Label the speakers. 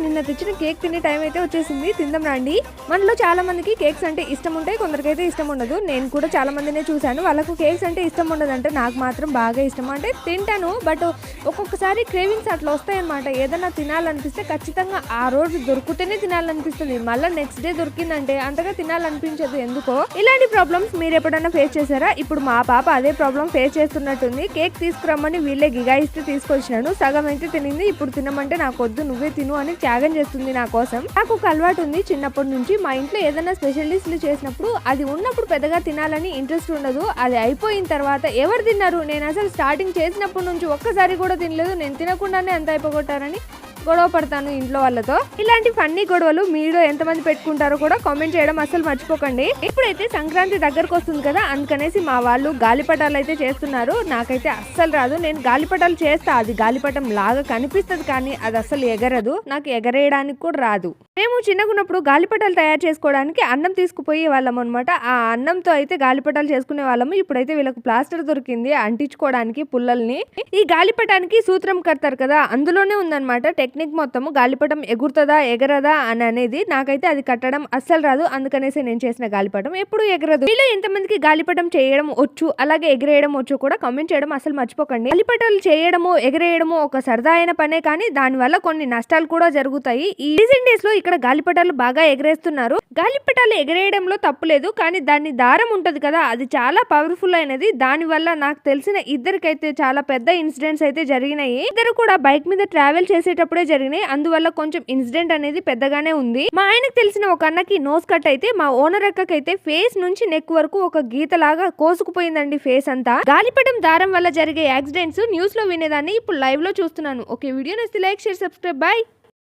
Speaker 1: నిన్న తెచ్చిన కేక్ తినే టైం అయితే వచ్చేసింది. తిందాం రండి. మనలో చాలా మందికి కేక్స్ అంటే ఇష్టం ఉంటాయి కొందరికైతే ఇష్టం ఉండదు. నేను కూడా చాలా మందినే చూశాను. వాళ్ళకు కేక్స్ అంటే ఇష్టం ఉండదు అంటే నాకు మాత్రం బాగా ఇష్టం. అంటే తింటాను బట్ ఒక్కొక్కసారి క్రేవింగ్స్ అట్లా వస్తాయన్నమాట. ఏదైనా తినాలనిపిస్తే ఖచ్చితంగా ఆ రోజు దొరికితేనే తినాలనిపిస్తుంది. మళ్ళీ నెక్స్ట్ డే దొరికిందంటే అంతగా తినాలనిపించదు. ఎందుకో? ఇలాంటి ప్రాబ్లమ్స్ మీరు ఎప్పుడైనా ఫేస్ చేశారా? ఇప్పుడు మా పాప అదే ప్రాబ్లం ఫేస్ చేస్తున్నట్టుంది. కేక్ తీసుకురమ్మని వీళ్ళే గిగాయిస్తే తీసుకొచ్చినాను. సగం అయితే తినింది ఇప్పుడు తినమంటే నాకు వద్దు నువ్వే తిను అని త్యాగం చేస్తుంది నా కోసం. నాకు ఒక అలవాటు ఉంది. చిన్నప్పటి నుంచి మా ఇంట్లో ఏదైనా స్పెషల్ డిష్లు చేసినప్పుడు అది ఉన్నప్పుడు పెద్దగా తినాలని ఇంట్రెస్ట్ ఉండదు. అది అయిపోయిన తర్వాత ఎవరు తిన్నారు? నేను అసలు స్టార్టింగ్ చేసినప్పటి నుంచి ఒక్కసారి కూడా తినలేదు. నేను తినకుండానే ఎంత అయిపోగొట్టారని. గొడవ పడతాను ఇంట్లో వాళ్ళతో. ఇలాంటి ఫన్నీ గొడవలు మీరు ఎంతమంది పెట్టుకుంటారో కూడా కామెంట్ చేయడం అసలు మర్చిపోకండి. ఇప్పుడైతే సంక్రాంతి దగ్గరకు వస్తుంది కదా అందుకనేసి మా వాళ్ళు గాలిపటాలు అయితే చేస్తున్నారు. నాకైతే అస్సలు రాదు. నేను గాలిపటాలు చేస్తా. అది గాలిపటం లాగా కనిపిస్తుంది కానీ అది అస్సలు ఎగరదు. నాకు ఎగరేయడానికి కూడా రాదు. మేము చిన్నగున్నప్పుడు గాలిపటాలు తయారు చేసుకోవడానికి అన్నం తీసుకుపోయే వాళ్ళం అనమాట ఆ అన్నంతో అయితే గాలిపటాలు చేసుకునే వాళ్ళము. ఇప్పుడైతే వీళ్ళకి ప్లాస్టర్ దొరికింది అంటించుకోవడానికి పుల్లల్ని. ఈ గాలిపటానికి సూత్రం కడతారు కదా అందులోనే ఉందన్నమాట. టెక్ టెక్నిక్ మొత్తము గాలిపటం ఎగురుతుందా ఎగరదా అని అనేది నాకైతే అది కట్టడం అస్సలు రాదు. అందుకనేసి నేను చేసిన గాలిపటం ఎప్పుడు ఎగరదు. మీలో ఎంతమందికి గాలిపటం చేయడం వచ్చు అలాగే ఎగరేయడం వచ్చు కూడా కామెంట్ చేయడం అసలు మర్చిపోకండి. గాలిపటాలు చేయడము ఎగరేయడము ఒక సరదా అయిన పనే కానీ దాని వల్ల కొన్ని నష్టాలు కూడా జరుగుతాయి. ఈ రీసెంట్ డేస్లో ఇక్కడ గాలిపటాలు బాగా ఎగరేస్తున్నారు. గాలిపటాలు ఎగరేయడంలో తప్పులేదు కానీ దాని దారం ఉంటది కదా అది చాలా పవర్ఫుల్ అయినది. దాని వల్ల నాకు తెలిసిన ఇద్దరికైతే చాలా పెద్ద ఇన్సిడెంట్స్ అయితే జరిగినాయి. ఇద్దరు కూడా బైక్ మీద ట్రావెల్ చేసేటప్పుడే జరిగినాయి. అందువల్ల కొంచెం ఇన్సిడెంట్ అనేది పెద్దగానే ఉంది. మా ఆయనకు తెలిసిన ఒక అన్నకి నోస్ కట్ అయితే మా ఓనర్ అక్కకైతే ఫేస్ నుంచి నెక్ వరకు ఒక గీత లాగా కోసుకుపోయిందండి ఫేస్ అంతా. గాలిపటం దారం వల్ల జరిగే యాక్సిడెంట్స్ న్యూస్లో వినేదాన్ని ఇప్పుడు లైవ్లో చూస్తున్నాను. ఓకే వీడియో నచ్చితే లైక్ షేర్ సబ్స్క్రైబ్. బాయ్.